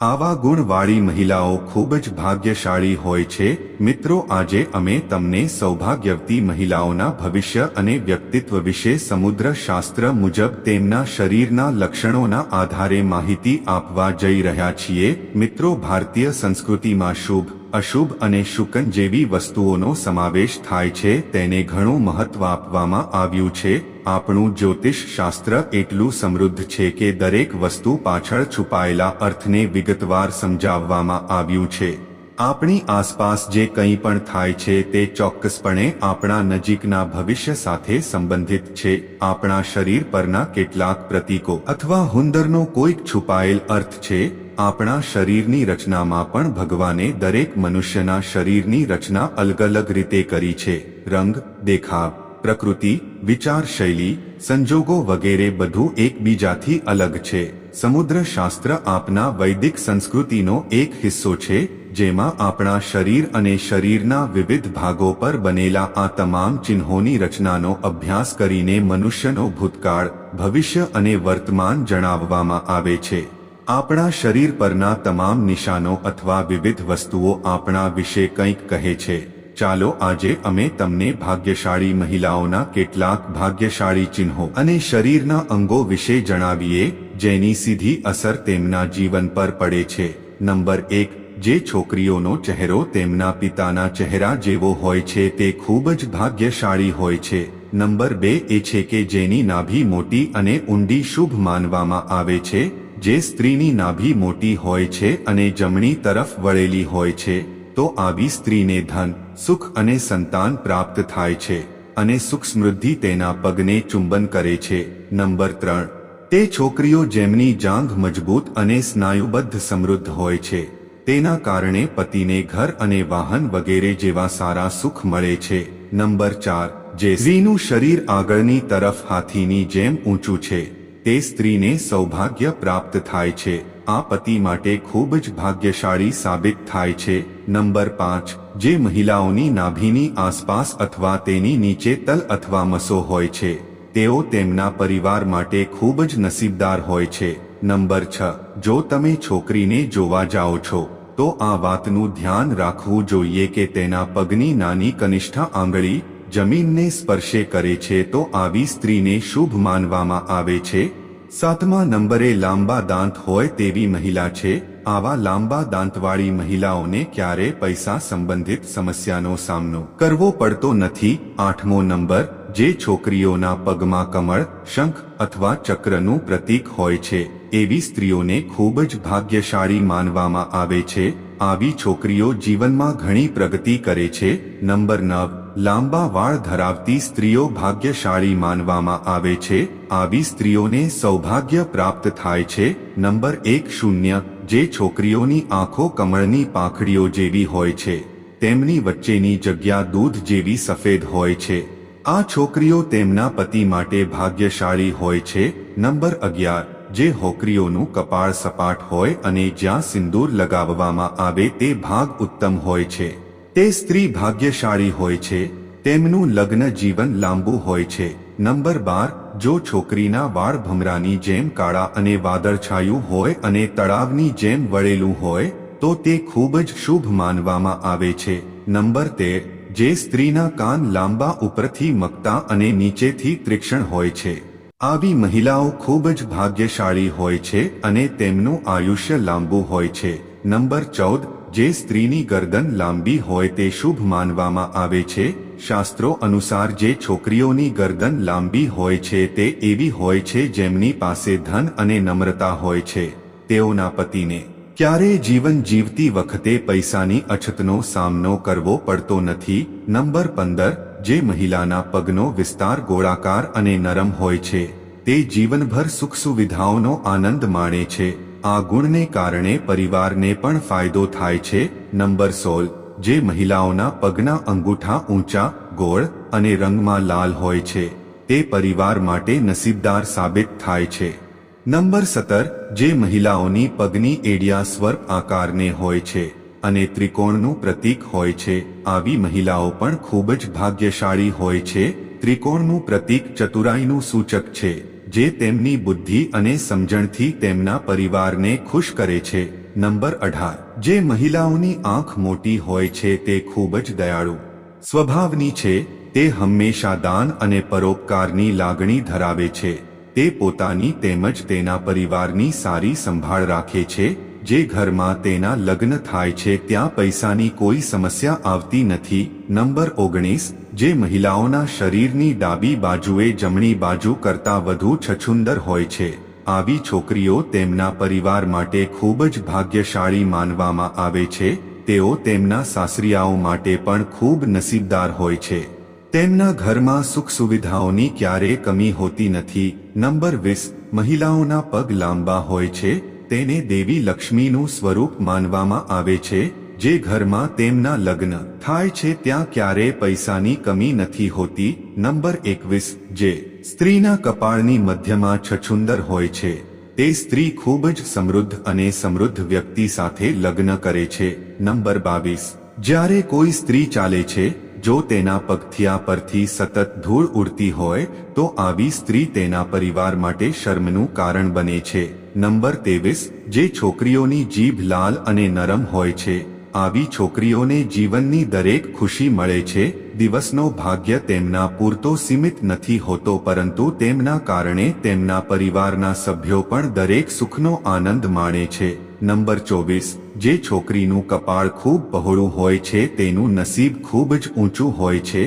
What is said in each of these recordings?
આવા ગુણવાળી મહિલાઓ ખૂબ જ ભાગ્યશાળી હોય છે. મિત્રો, આજે અમે તમને સૌભાગ્યવતી મહિલાઓના ભવિષ્ય અને વ્યક્તિત્વ વિશે સમુદ્ર શાસ્ત્ર મુજબ તેમના શરીરના લક્ષણોના આધારે માહિતી આપવા જઈ રહ્યા છીએ. મિત્રો, ભારતીય સંસ્કૃતિમાં શુભ અશુભ અને શુકન જેવી વસ્તુઓનો સમાવેશ થાય છે, તેને ઘણું મહત્વ આપવામાં આવ્યું છે. આપણું જ્યોતિષ શાસ્ત્ર એટલું સમૃદ્ધ છે કે દરેક વસ્તુ પાછળ છુપાયેલા અર્થને વિગતવાર સમજાવવામાં આવ્યું છે. આપણી આસપાસ જે કંઈ પણ થાય છે તે ચોક્કસપણે આપણા નજીકના ભવિષ્ય સાથે સંબંધિત છે. આપણા શરીર પરના કેટલાક પ્રતીકો અથવા હુંદરનો કોઈક છુપાયેલ અર્થ છે આપણા શરીરની રચનામાં પણ ભગવાને દરેક મનુષ્યના શરીરની રચના અલગ અલગ રીતે કરી છે. રંગ, દેખાવ, પ્રકૃતિ વિચાર શૈલી સંજોગો વગેરે બધું એકબીજાથી અલગ છે. સમુદ્ર શાસ્ત્ર આપના વૈદિક સંસ્કૃતિનો એક હિસ્સો છે, જેમાં આપણા શરીર અને શરીરના વિવિધ ભાગો પર બનેલા આ તમામ ચિહ્નોની રચનાનો અભ્યાસ કરીને મનુષ્યનો ભૂતકાળ, ભવિષ્ય અને વર્તમાન જણાવવામાં આવે છે. આપણા શરીર પરના તમામ નિશાનો અથવા વિવિધ વસ્તુઓ આપણા વિશે કંઈક કહે છે. ચાલો આજે અમે તમને ભાગ્યશાળી મહિલાઓના કેટલાક ભાગ્યશાળી ચિહ્નો અને શરીરના અંગો વિશે જણાવીએ, જેની સીધી અસર તેમના જીવન પર પડે છે. નંબર એક, જે છોકરીઓનો ચહેરો તેમના પિતાના ચહેરા જેવો હોય છે તે ખૂબ જ ભાગ્યશાળી હોય છે. નંબર બે એ છે કે જેની નાભી મોટી અને ઊંડી શુભ માનવામાં આવે છે. જે સ્ત્રીની નાભી મોટી હોય છે અને જમણી તરફ વળેલી હોય છે, તો આવી સ્ત્રીને ધન, સુખ અને સંતાન પ્રાપ્ત થાય છે, અને સુખ સમૃદ્ધિ તેના પગને ચુંબન કરે છે. નંબર ત્રણ. તે છોકરીઓ જેમની જાંઘ મજબૂત અને સ્નાયુબદ્ધ સમૃદ્ધ હોય છે, તેના કારણે પતિને ઘર અને વાહન વગેરે જેવા સારા સુખ મળે છે. નંબર ચાર. જે સ્ત્રીનું શરીર આગળની તરફ હાથીની જેમ ઊંચું છે તે સ્ત્રીને સૌભાગ્ય પ્રાપ્ત થાય છે. આ પતિ માટે ખૂબ જ ભાગ્યશાળી સાબિત થાય છે. નંબર પાંચ, જે મહિલાઓની નાભીની આસપાસ અથવા તેની નીચે તલ અથવા મસો હોય છે, તેઓ તેમના પરિવાર માટે ખૂબ જ નસીબદાર હોય છે. નંબર છ, જો તમે છોકરીને જોવા જાઓ છો, તો આ વાતનું ધ્યાન રાખવું જોઈએ કે તેના પગની નાની કનિષ્ઠ આંગળી જમીનને સ્પર્શે કરે છે તો આવી સ્ત્રીને શુભ માનવામાં આવે છે. સાતમા નંબરે લાંબા દાંત હોય તેવી મહિલા છે. આવા લાંબા દાંતવાળી મહિલાઓને ક્યારે પૈસા સંબંધિત સમસ્યાનો સામનો કરવો પડતો નથી. આઠમો નંબર, જે છોકરીઓના પગમાં કમળ, શંખ અથવા ચક્રનું પ્રતીક હોય છે, એવી સ્ત્રીઓને ખૂબ જ ભાગ્યશાળી માનવામાં આવે છે. આવી છોકરીઓ જીવનમાં ઘણી પ્રગતિ કરે છે. નંબર નવ લાંબા વાળ ધરાવતી સ્ત્રીઓ ભાગ્યશાળી માનવામાં આવે છે. આવી સ્ત્રીઓને સૌભાગ્ય પ્રાપ્ત થાય છે. નંબર એક શૂન્ય, જે છોકરીઓની આંખો કમળની પાંખડીઓ જેવી હોય છે. તેમની વચ્ચેની જગ્યા દૂધ જેવી સફેદ હોય છે. આ છોકરીઓ તેમના પતિ માટે ભાગ્યશાળી હોય છે. નંબર અગિયાર, જે હોકરીઓનું કપાળ સપાટ હોય અને જ્યાં સિંદૂર લગાવવામાં આવે તે ભાગ ઉત્તમ હોય છે. તે સ્ત્રી ભાગ્યશાળી હોય છે, તેમનું લગ્ન જીવન લાંબુ હોય છે. નંબર બાર, જો છોકરીના વાળ ભમરાની જેમ કાળા અને વાદળછાયું હોય અને તળાવની જેમ વળેલું હોય, તો તે ખૂબ જ શુભ માનવામાં આવે છે. નંબર તેર, જે સ્ત્રીના કાન લાંબા ઉપરથી મકતા અને નીચેથી ત્રિક્ષણ હોય છે. આવી મહિલાઓ ખૂબ જ ભાગ્યશાળી હોય છે અને તેમનું આયુષ્ય લાંબુ હોય છે. નંબર ચૌદ જે સ્ત્રીની ગરદન લાંબી હોય તે શુભ માનવામાં આવે છે. શાસ્ત્રો અનુસાર જે છોકરીઓની ગરદન લાંબી હોય છે તે એવી હોય છે જેમની પાસે ધન અને નમ્રતા હોય છે. તેઓના પતિને ક્યારેય જીવન જીવતી વખતે પૈસાની અછતનો સામનો કરવો પડતો નથી. નંબર પંદર, જે મહિલાના પગનો વિસ્તાર ગોળાકાર અને નરમ હોય છે, તે જીવનભર સુખ સુવિધાઓનો આનંદ માણે છે. આ ગુણને કારણે પરિવારને પણ ફાયદો થાય છે. નંબર સોળ. જે મહિલાઓના પગના અંગૂઠા ઊંચા, ગોળ અને રંગમાં લાલ હોય છે, તે પરિવાર માટે નસીબદાર સાબિત થાય છે. નંબર સત્તર. જે મહિલાઓની પગની એડિયા સ્વર્પ આકારને હોય છે અને ત્રિકોણનું પ્રતીક હોય છે, આવી મહિલાઓ પણ ખૂબ જ ભાગ્યશાળી હોય છે. ત્રિકોણનું પ્રતીક ચતુરાઈનું સૂચક છે. જે તેમની બુદ્ધિ અને સમજણથી તેમના પરિવારને ખુશ કરે છે. નંબર અઢાર. જે મહિલાઓની આંખ મોટી હોય છે તે ખૂબ જ દયાળુ. સ્વભાવની છે, તે હંમેશા દાન અને પરોપકારની લાગણી ધરાવે છે. તે પોતાની તેમજ તેના પરિવારની સારી સંભાળ રાખે છે જે ઘરમાં તેના લગ્ન થાય છે ત્યાં પૈસાની કોઈ સમસ્યા આવતી નથી. નંબર ઓગણીસ, જે મહિલાઓના શરીરની ડાબી બાજુએ જમણી બાજુ કરતાં વધુ છછુંદર હોય છે. આવી છોકરીઓ તેમના પરિવાર માટે ખૂબ જ ભાગ્યશાળી માનવામાં આવે છે. તેઓ તેમના સાસરિયાઓ માટે પણ ખૂબ નસીબદાર હોય છે. તેમના ઘરમાં સુખ સુવિધાઓની ક્યારેય કમી હોતી નથી. નંબર વીસ, મહિલાઓના પગ લાંબા હોય છે. તેને દેવી લક્ષ્મીનું સ્વરૂપ માનવામાં આવે છે, જે ઘરમાં તેમના લગ્ન થાય છે ત્યાં ક્યારે પૈસાની કમી નથી હોતી. નંબર એકવીસ, જે સ્ત્રીના કપાળની મધ્યમાં છછુંદર હોય છે, તે સ્ત્રી ખૂબ જ સમૃદ્ધ અને સમૃદ્ધ વ્યક્તિ સાથે લગ્ન કરે છે. નંબર બાવીસ, જ્યારે કોઈ સ્ત્રી ચાલે છે જો તેના પગથિયા પરથી સતત ધૂળ ઉડતી હોય, તો આવી સ્ત્રી તેના પરિવાર માટે શર્મનું કારણ બને છે. નંબર ત્રેવીસ, જે છોકરીઓની જીભ લાલ અને નરમ હોય છે. આવી છોકરીઓને જીવનની દરેક ખુશી મળે છે. દિવસનો ભાગ્ય તેમના પૂરતો સીમિત નથી હોતો, પરંતુ તેમના કારણે તેમના પરિવારના સભ્યો પણ દરેક સુખનો આનંદ માણે છે. નંબર ચોવીસ, જે છોકરીનું કપાળ ખૂબ પહોળું હોય છે, તેનું નસીબ ખૂબ જ ઊંચું હોય છે.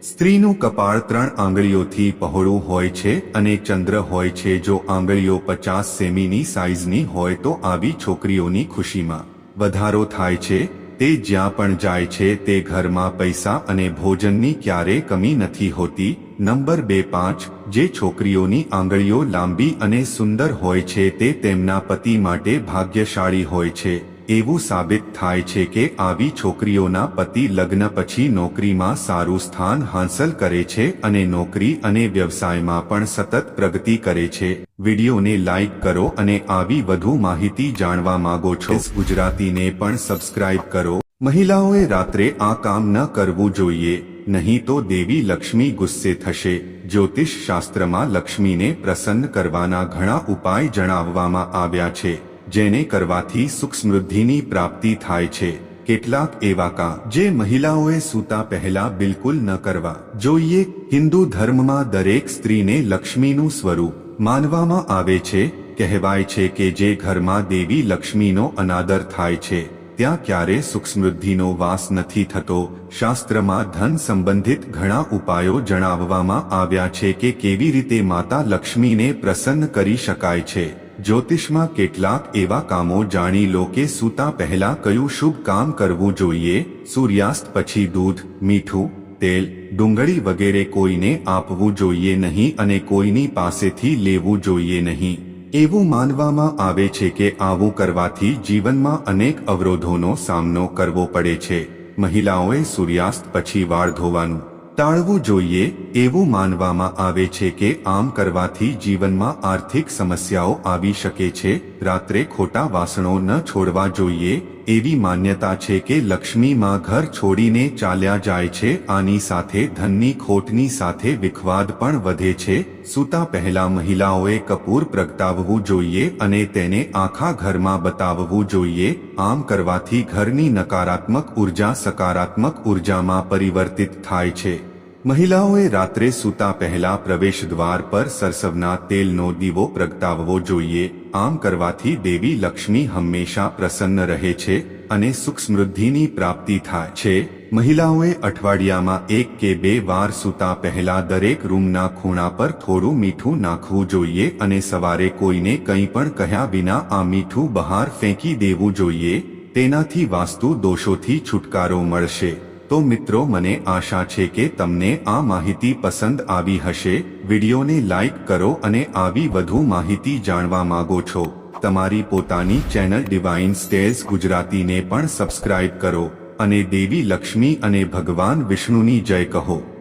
સ્ત્રીનું કપાળ ત્રણ આંગળીઓથી પહોળું હોય છે અને ચંદ્ર હોય છે, જો આંગળીઓ પચાસ સેમીની સાઇઝની હોય તો આવી છોકરીઓની ખુશીમાં વધારો થાય છે. તે જ્યાં પણ જાય છે તે ઘરમાં પૈસા અને ભોજનની ક્યારે કમી નથી હોતી. નંબર બે પાંચ, જે છોકરીઓની આંગળીઓ લાંબી અને સુંદર હોય છે તે તેમના પતિ માટે ભાગ્યશાળી હોય છે. એવું સાબિત થાય છે કે આવી છોકરીઓના પતિ લગ્ન પછી નોકરીમાં સારું સ્થાન હાંસલ કરે છે અને નોકરી અને વ્યવસાયમાં પણ સતત પ્રગતિ કરે છે. વિડીયોને લાઇક કરો અને આવી વધુ માહિતી જાણવા માંગો છો. ગુજરાતીને પણ સબસ્ક્રાઇબ કરો. મહિલાઓએ રાત્રે આ કામ ન કરવું જોઈએ નહીં તો દેવી લક્ષ્મી ગુસ્સે થશે. જ્યોતિષ શાસ્ત્રમાં લક્ષ્મીને પ્રસન્ન કરવાના ઘણા ઉપાય જણાવવામાં આવ્યા છે. જેને કરવાથી સુખ સમૃદ્ધિની પ્રાપ્તિ થાય છે. કેટલાક એવા કામ જે મહિલાઓએ સૂતા પહેલા બિલકુલ ન કરવા. જોઈએ, હિન્દુ ધર્મમાં દરેક સ્ત્રીને લક્ષ્મીનું સ્વરૂપ માનવામાં આવે છે. કહેવાય છે કે જે ઘરમાં દેવી લક્ષ્મીનો અનાદર થાય છે, ત્યાં ક્યારે સુખ સમૃદ્ધિનો વાસ નથી થતો. શાસ્ત્રમાં ધન સંબંધિત ઘણા ઉપાયો જણાવવામાં આવ્યા છે કે કેવી રીતે માતા લક્ષ્મીને પ્રસન્ન કરી શકાય છે. જ્યોતિષમાં કેટલાક એવા કામો જાણી લો કે સૂતા પહેલા કયું શુભ કામ કરવું જોઈએ? સૂર્યાસ્ત પછી દૂધ, મીઠું, તેલ, ડુંગળી વગેરે કોઈને આપવું જોઈએ નહીં અને કોઈની પાસેથી લેવું જોઈએ નહીં. એવું માનવામાં આવે છે કે આવું કરવાથી જીવનમાં અનેક અવરોધોનો સામનો કરવો પડે છે. મહિલાઓએ સૂર્યાસ્ત પછી વાળ ધોવાનું ટાળવું જોઈએ એવું માનવામાં આવે છે કે આમ કરવાથી જીવનમાં આર્થિક સમસ્યાઓ આવી શકે છે. રાત્રે ખોટા વાસણો ન છોડવા જોઈએ એવી માન્યતા છે કે લક્ષ્મીમાં ઘર છોડીને ચાલ્યા જાય છે. આની સાથે ધનની ખોટની સાથે વિખવાદ પણ વધે છે. સૂતા પહેલા મહિલાઓએ કપૂર પ્રગટાવવું જોઈએ અને તેને આખા ઘરમાં બતાવવું જોઈએ. આમ કરવાથી ઘરની નકારાત્મક ઊર્જા સકારાત્મક ઉર્જામાં પરિવર્તિત થાય છે. મહિલાઓએ રાત્રે સૂતા પહેલા પ્રવેશ દ્વાર પર સરસવના તેલનો દીવો પ્રગટાવવો જોઈએ. આમ કરવાથી દેવી લક્ષ્મી હંમેશા પ્રસન્ન રહે છે અને સુખ સમૃદ્ધિની પ્રાપ્તિ થાય છે. મહિલાઓએ અઠવાડિયામાં એક કે બે વાર સૂતા પહેલા દરેક રૂમના ખૂણા પર થોડું મીઠું નાખવું જોઈએ અને સવારે કોઈને કંઈ પણ કહ્યા વિના આ મીઠું બહાર ફેંકી દેવું જોઈએ. તેનાથી વાસ્તુ દોષોથી છુટકારો મળશે. તો મિત્રો, મને આશા છે કે તમને આ માહિતી પસંદ આવી હશે. વિડીયોને લાઇક કરો અને આવી વધુ માહિતી જાણવા માંગો છો. તમારી પોતાની ચેનલ ડિવાઇન સ્ટેલ્સ ગુજરાતીને પણ સબસ્ક્રાઇબ કરો. અને દેવી લક્ષ્મી અને ભગવાન વિષ્ણુની જય કહો.